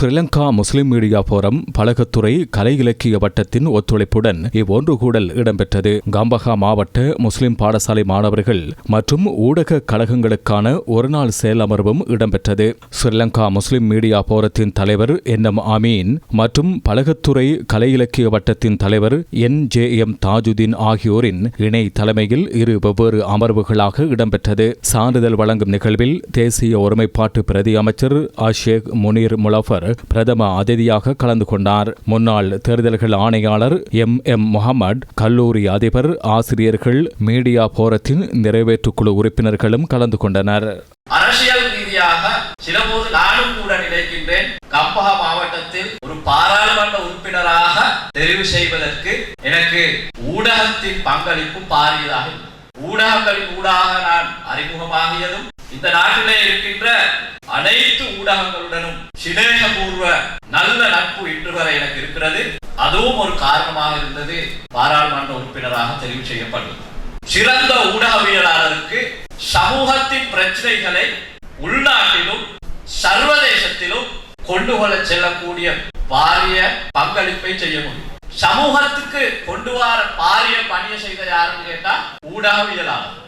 Sri Lanka Muslim media forum Palagathurai கலை இலக்கிய வட்டத்தின் ஒத்துழைப்புடன் இவ்வொன்று கூடல் இடம்பெற்றது. கம்பஹா மாவட்ட முஸ்லிம் பாடசாலை மாணவர்கள் மற்றும் ஊடக கழகங்களுக்கான ஒருநாள் செயலமர்வும் இடம்பெற்றது. ஸ்ரீலங்கா முஸ்லிம் மீடியா போரத்தின் தலைவர் என் எம் அமீன் மற்றும் பழகத்துறை கலை இலக்கிய வட்டத்தின் தலைவர் என் ஜே எம் தாஜுதீன் ஆகியோரின் இணை தலைமையில் இரு வெவ்வேறு அமர்வுகளாக இடம்பெற்றது. சான்றிதழ் வழங்கும் நிகழ்வில் தேசிய ஒருமைப்பாட்டு பிரதி அமைச்சர் அஷேக் முனீர் முலஃபர் பிரதம அதிதியாக கலந்து கொண்டார். முன்னாள் தேர்தல்கள் ஆணையாளர் எம். எம். முகமது கல்லூரி அதிபர் ஆசிரியர்கள் மீடியா போரத்தின் நிறைவேற்று குழு உறுப்பினர்களும் கலந்து கொண்டனர். அரசியல் ரீதியாக சிலபோது நானும் கூட நினைக்கின்றேன் கம்பஹா மாவட்டத்தில் ஒரு பாராளுமன்ற உறுப்பினராக தெரிவு செய்வதற்கு எனக்கு ஊடகத்தின் பங்களிப்பு பாரியதாக ஊடகங்களின் ஊடாக நான் அறிமுகமாகியதும் இந்த நாட்டிலே இருக்கின்ற அனைத்து ஊடகங்களுடனும் சிநேகபூர்வ நல்ல நட்பு இன்று வரை எனக்கு இருக்கிறது. அதுவும் ஒரு காரணமாக இருந்தது. பாராளுமன்ற உறுப்பினராக தெரிவு செய்யப்பட்டது சிறந்த ஊடகவியலாளருக்கு சமூகத்தின் பிரச்சனைகளை உள்நாட்டிலும் சர்வதேசத்திலும் கொண்டு கொள்ள செல்லக்கூடிய பாரிய பங்களிப்பை செய்ய முடியும். சமூகத்துக்கு கொண்டு வர பாரிய பணியை செய்த யாருன்னு கேட்டா ஊடகவியலாளர்.